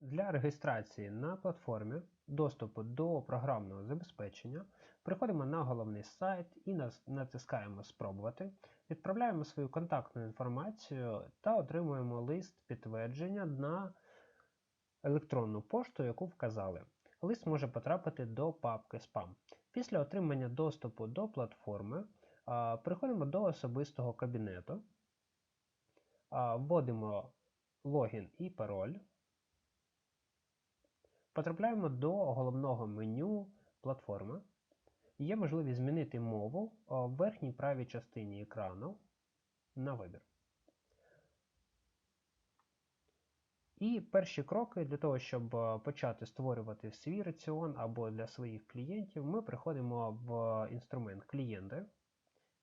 Для реєстрації на платформі доступу до програмного забезпечення приходимо на головний сайт і натискаємо Спробувати, відправляємо свою контактну інформацію та отримуємо лист підтвердження на електронну пошту, яку вказали. Лист може потрапити до папки Spam. Після отримання доступу до платформи а, переходимо до особистого кабінету, вводимо логін і пароль. Потрапляємо до головного меню платформи. Є можливість змінити мову а, в верхній правій частині екрану на вибір. І перші кроки для того, щоб е, почати створювати свій раціон або для своїх клієнтів, ми приходимо в інструмент клієнти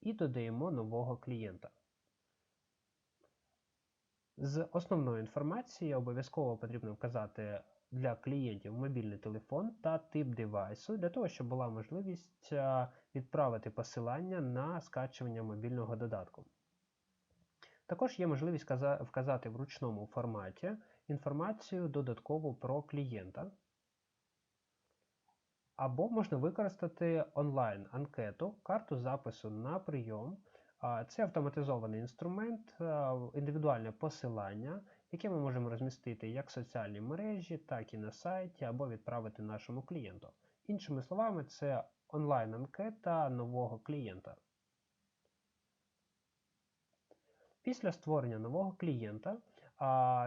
і додаємо нового клієнта. З основної інформації обов'язково потрібно вказати для клієнтів мобільний телефон та тип девайсу, для того, щоб була можливість е, відправити посилання на скачування мобільного додатку. Також є можливість вказати в ручному форматі інформацію додаткову про клієнта. Або можна використати онлайн-анкету, карту запису на прийом. Це автоматизований інструмент, індивідуальне посилання, яке ми можемо розмістити як в соціальній мережі, так і на сайті, або відправити нашому клієнту. Іншими словами, це онлайн-анкета нового клієнта. Після створення нового клієнта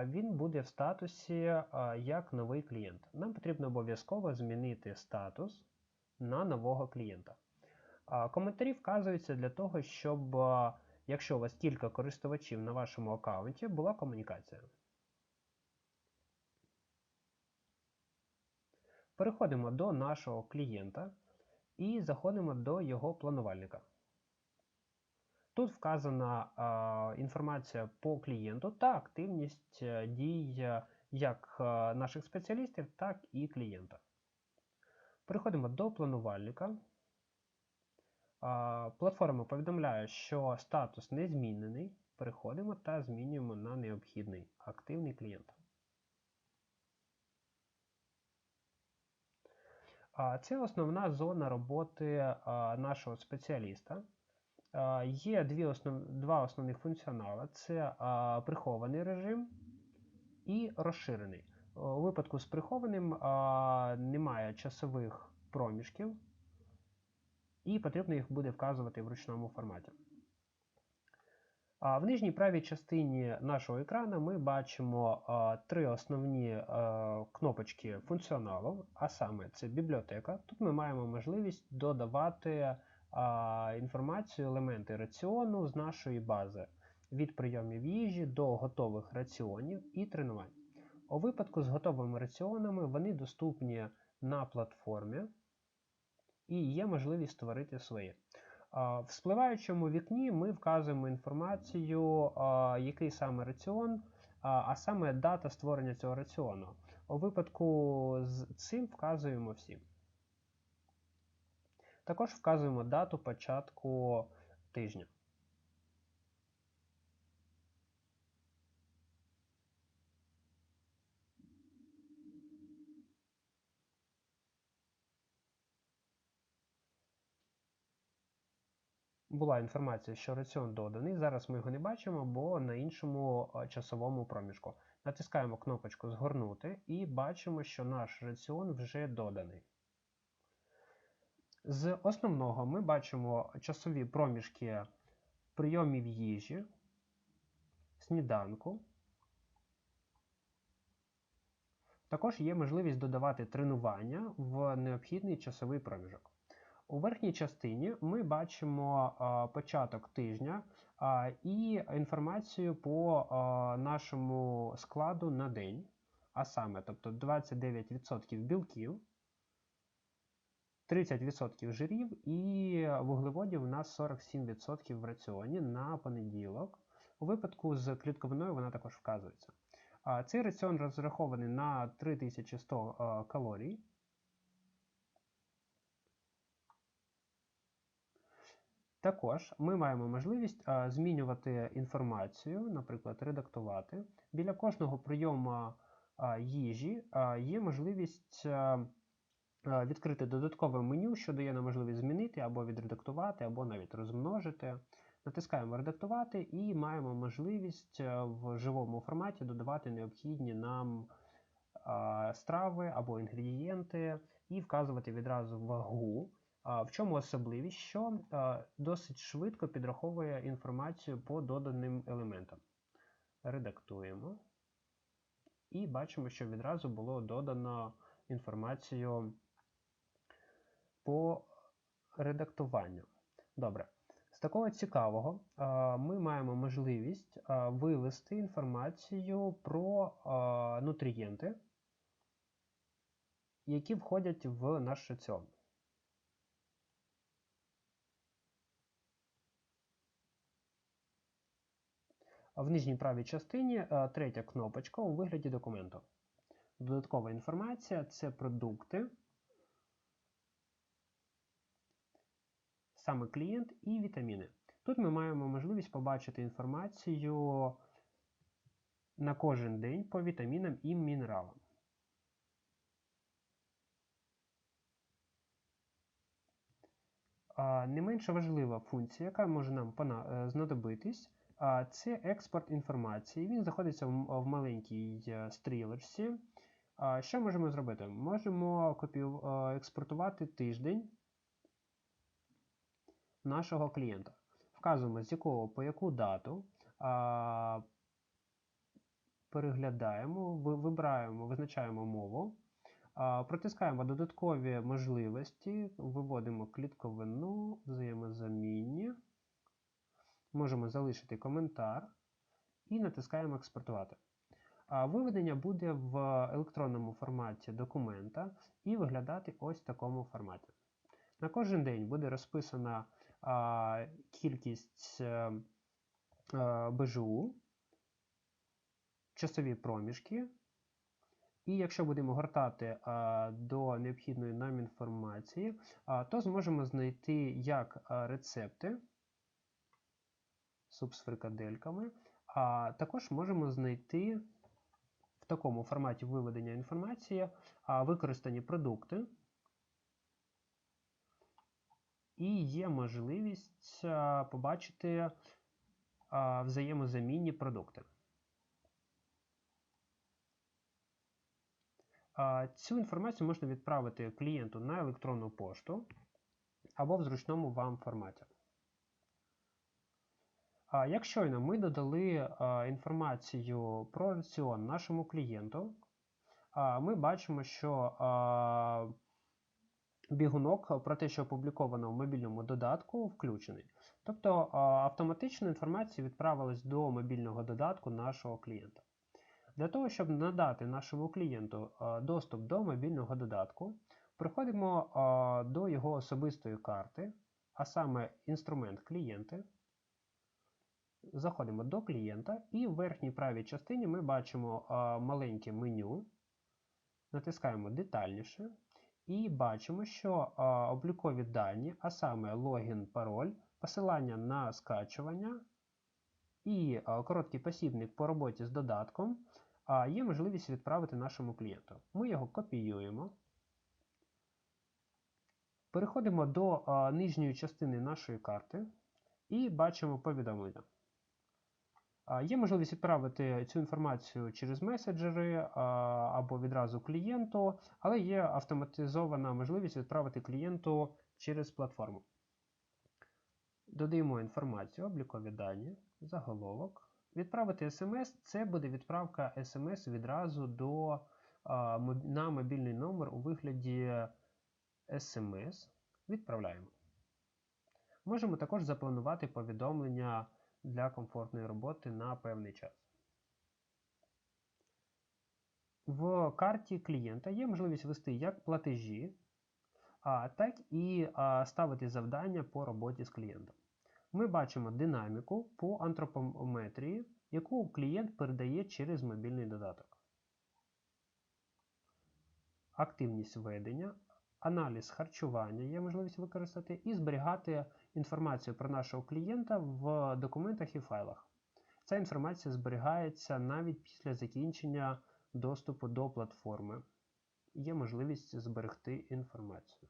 він буде в статусі як новий клієнт. Нам потрібно обов'язково змінити статус на нового клієнта. Коментарі вказуються для того, щоб, якщо у вас кілька користувачів на вашому аккаунті, була комунікація. Переходимо до нашого клієнта і заходимо до його планувальника. Тут вказана а, інформація по клієнту та активність е, дій е, як е, наших спеціалістів, так і клієнта. Переходимо до планувальника. Платформа повідомляє, що статус не змінений. Переходимо та змінюємо на необхідний активний клієнт. Це основна зона роботи нашого спеціаліста. Є дві основ... два основних функціонали: це прихований режим і розширений. У випадку з прихованим немає часових проміжків, і потрібно їх буде вказувати в ручному форматі. В нижній правій частині нашого екрану ми бачимо три основні кнопочки функціоналу, а саме це бібліотека. Тут ми маємо можливість додавати інформацію, елементи раціону з нашої бази від прийомів їжі до готових раціонів і тренувань. У випадку з готовими раціонами вони доступні на платформі і є можливість створити свої. А, В спливаючому вікні ми вказуємо інформацію, який саме раціон, а саме дата створення цього раціону. У випадку з цим вказуємо всі. Також вказуємо дату початку тижня. Була інформація, що раціон доданий. Зараз ми його не бачимо, бо на іншому часовому проміжку. Натискаємо кнопочку Згорнути і бачимо, що наш раціон вже доданий. З основного ми бачимо часові проміжки прийомів їжі, сніданку. Також є можливість додавати тренування в необхідний часовий проміжок. У верхній частині ми бачимо а, початок тижня а, і інформацію по а, нашому складу на день, а саме, тобто 29% білків, 30% жирів і вуглеводів у нас 47% в раціоні на понеділок. У випадку з клітковиною вона також вказується. Цей раціон розрахований на 3100 а, калорій. Також ми маємо можливість змінювати інформацію, наприклад, редактувати. Біля кожного прийому їжі є можливість відкрити додаткове меню, що дає нам можливість змінити або відредактувати, або навіть розмножити. Натискаємо редактувати і маємо можливість е, в живому форматі додавати необхідні нам страви або інгредієнти і вказувати відразу вагу. В чому особливість, що досить швидко підраховує інформацію по доданим елементам. Редактуємо. І бачимо, що відразу було додано інформацію по редактуванню. Добре. З такого цікавого ми маємо можливість вивести інформацію про нутрієнти, які входять в наш раціон. В нижній правій частині е, третя кнопочка у вигляді документу. Додаткова інформація це продукти, саме клієнт і вітаміни. Тут ми маємо можливість побачити інформацію на кожен день по вітамінам і мінералам. Не менш важлива функція, яка може нам е, знадобитись, це експорт інформації. Він знаходиться в маленькій е, стрілочці. Що можемо зробити? Можемо е, експортувати тиждень нашого клієнта. Вказуємо, з якого по яку дату. Переглядаємо, вибираємо, визначаємо мову, протискаємо додаткові можливості, виводимо клітковину, взаємозамінні. Можемо залишити коментар і натискаємо Експортувати. Виведення буде в електронному форматі документа і виглядати ось в такому форматі. На кожен день буде розписана кількість а, е, БЖУ, часові проміжки. І якщо будемо гортати а, до необхідної нам інформації, а, то зможемо знайти як рецепти суп з фрикадельками, а також можемо знайти в такому форматі виведення інформації використані продукти. І є можливість побачити взаємозамінні продукти. Цю інформацію можна відправити клієнту на електронну пошту або в зручному вам форматі. Як щойно ми додали інформацію про раціон нашому клієнту, ми бачимо, що бігунок про те, що опубліковано в мобільному додатку, включений. Тобто автоматично інформація відправилась до мобільного додатку нашого клієнта. Для того, щоб надати нашому клієнту доступ до мобільного додатку, приходимо до його особистої карти, а саме інструмент клієнти. Заходимо до клієнта, і в верхній правій частині ми бачимо маленьке меню. Натискаємо детальніше. І бачимо, що облікові дані, а саме логін, пароль, посилання на скачування і короткий посібник по роботі з додатком є можливість відправити нашому клієнту. Ми його копіюємо. Переходимо до нижньої частини нашої карти і бачимо повідомлення. Є можливість відправити цю інформацію через меседжери або відразу клієнту, але є автоматизована можливість відправити клієнту через платформу. Додаємо інформацію, облікові дані, заголовок. Відправити смс це буде відправка смс відразу до, на мобільний номер у вигляді смс. Відправляємо. Можемо також запланувати повідомлення для комфортної роботи на певний час. В карті клієнта є можливість ввести як платежі, так і ставити завдання по роботі з клієнтом. Ми бачимо динаміку по антропометрії, яку клієнт передає через мобільний додаток. Активність ведення, аналіз харчування є можливість використати і зберігати інформацію про нашого клієнта в документах і файлах. Ця інформація зберігається навіть після закінчення доступу до платформи є можливість зберегти інформацію.